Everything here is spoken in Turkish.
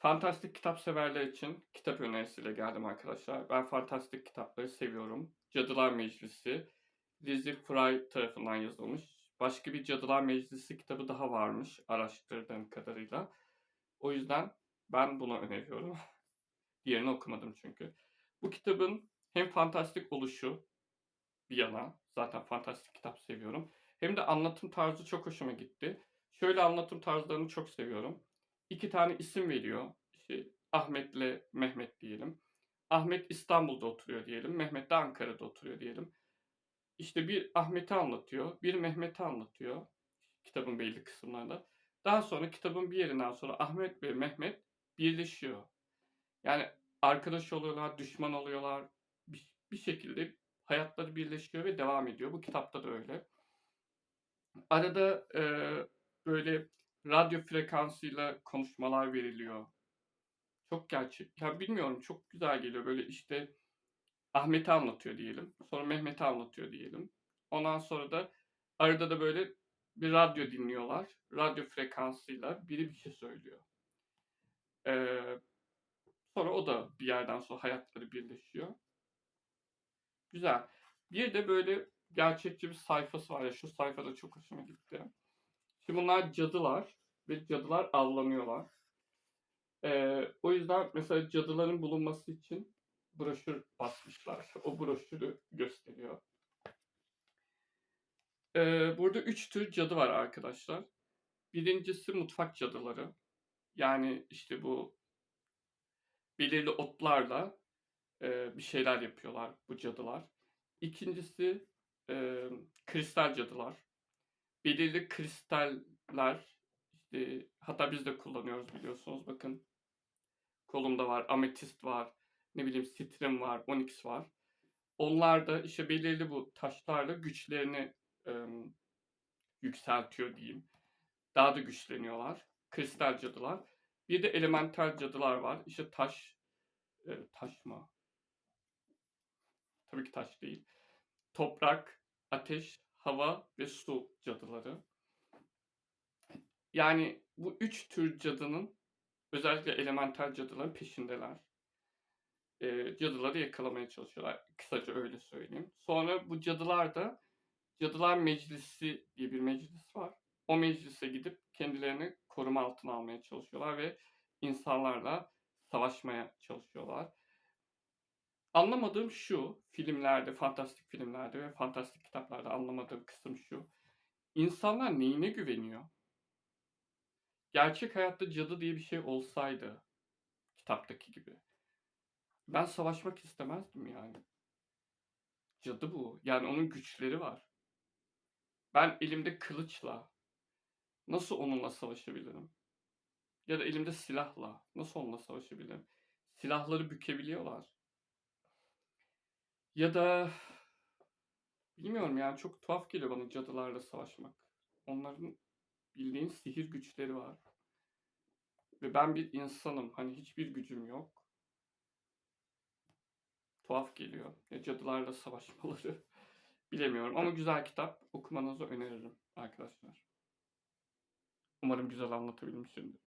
Fantastik kitap severler için kitap önerisiyle geldim arkadaşlar. Ben fantastik kitapları seviyorum. Cadılar Meclisi, Lizzie Fry tarafından yazılmış. Başka bir Cadılar Meclisi kitabı daha varmış araştırdığım kadarıyla. O yüzden ben bunu öneriyorum. Diğerini okumadım çünkü. Bu kitabın hem fantastik oluşu bir yana, zaten fantastik kitap seviyorum. Hem de anlatım tarzı çok hoşuma gitti. Şöyle anlatım tarzlarını çok seviyorum. İki tane isim veriyor. İşte Ahmet'le Mehmet diyelim. Ahmet İstanbul'da oturuyor diyelim. Mehmet de Ankara'da oturuyor diyelim. İşte bir Ahmet'i anlatıyor, bir Mehmet'i anlatıyor kitabın belli kısımlarında. Daha sonra kitabın bir yerinden sonra Ahmet ve Mehmet birleşiyor. Yani arkadaş oluyorlar, düşman oluyorlar. Bir, bir şekilde hayatları birleşiyor ve devam ediyor. Bu kitapta da öyle. Arada e, böyle radyo frekansıyla konuşmalar veriliyor. Çok gerçek. Ya bilmiyorum çok güzel geliyor. Böyle işte Ahmet'i anlatıyor diyelim. Sonra Mehmet'i anlatıyor diyelim. Ondan sonra da arada da böyle bir radyo dinliyorlar. Radyo frekansıyla biri bir şey söylüyor. Ee, sonra o da bir yerden sonra hayatları birleşiyor. Güzel. Bir de böyle gerçekçi bir sayfası var ya şu sayfada çok hoşuma gitti. Şimdi bunlar cadılar ve cadılar avlanıyorlar. Ee, o yüzden mesela cadıların bulunması için broşür basmışlar. O broşürü gösteriyor. Ee, burada üç tür cadı var arkadaşlar. Birincisi mutfak cadıları. Yani işte bu belirli otlarla e, bir şeyler yapıyorlar bu cadılar. İkincisi e, kristal cadılar. Belirli kristaller işte hatta biz de kullanıyoruz biliyorsunuz. Bakın kolumda var, ametist var, ne bileyim sitrim var, onyx var. Onlar da işte belirli bu taşlarla güçlerini e, yükseltiyor diyeyim. Daha da güçleniyorlar. Kristal cadılar. Bir de elemental cadılar var. İşte taş, e, taş mı? Tabii ki taş değil. Toprak, ateş, hava ve su cadıları. Yani bu üç tür cadının özellikle elemental cadıların peşindeler. E, cadıları yakalamaya çalışıyorlar. Kısaca öyle söyleyeyim. Sonra bu cadılar da Cadılar Meclisi diye bir meclis var. O meclise gidip kendilerini koruma altına almaya çalışıyorlar ve insanlarla savaşmaya çalışıyorlar. Anlamadığım şu, filmlerde, fantastik filmlerde ve fantastik kitaplarda anlamadığım kısım şu. İnsanlar neyine güveniyor? Gerçek hayatta cadı diye bir şey olsaydı, kitaptaki gibi. Ben savaşmak istemezdim yani. Cadı bu. Yani onun güçleri var. Ben elimde kılıçla nasıl onunla savaşabilirim? Ya da elimde silahla nasıl onunla savaşabilirim? Silahları bükebiliyorlar. Ya da bilmiyorum yani çok tuhaf geliyor bana cadılarla savaşmak. Onların bildiğin sihir güçleri var. Ve ben bir insanım. Hani hiçbir gücüm yok. Tuhaf geliyor. Ya cadılarla savaşmaları. Bilemiyorum ama güzel kitap. Okumanızı öneririm arkadaşlar. Umarım güzel anlatabilmişimdir.